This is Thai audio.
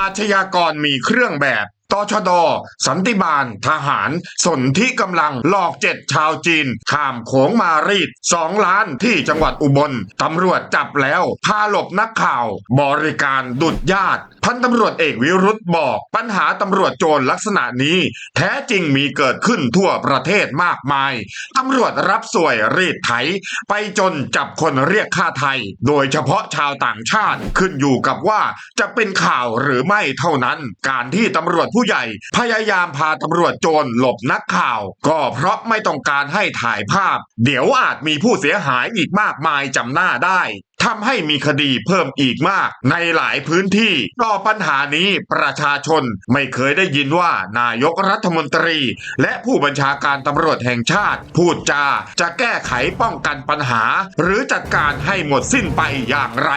อาชญากรมีเครื่องแบบตชด สันติบาล ทหาร สนที่กำลังหลอกเจ็ดชาวจีน ข้ามโขงมารีดสองล้านที่จังหวัดอุบล ตำรวจจับแล้ว พาหลบนักข่าว บริการดุดญาติ พันตำรวจเอกวิรุธบอก ปัญหาตำรวจโจรลักษณะนี้ แท้จริงมีเกิดขึ้นทั่วประเทศมากมาย ตำรวจรับสวยรีดไถ ไปจนจับคนเรียกค่าไทย โดยเฉพาะชาวต่างชาติขึ้นอยู่กับว่าจะเป็นข่าวหรือไม่เท่านั้น การที่ตำรวจผู้ใหญ่ พยายามพาตำรวจโจรหลบนักข่าว ก็เพราะไม่ต้องการให้ถ่ายภาพ เดี๋ยวอาจมีผู้เสียหายอีกมากมายจำหน้าได้ทำให้มีคดีเพิ่มอีกมาก ในหลายพื้นที่ต่อปัญหานี้ประชาชนไม่เคยได้ยินว่านายกรัฐมนตรี และผู้บัญชาการตำรวจแห่งชาติ พูดจาจะแก้ไขป้องกันปัญหา หรือจัดการให้หมดสิ้นไปอย่างไร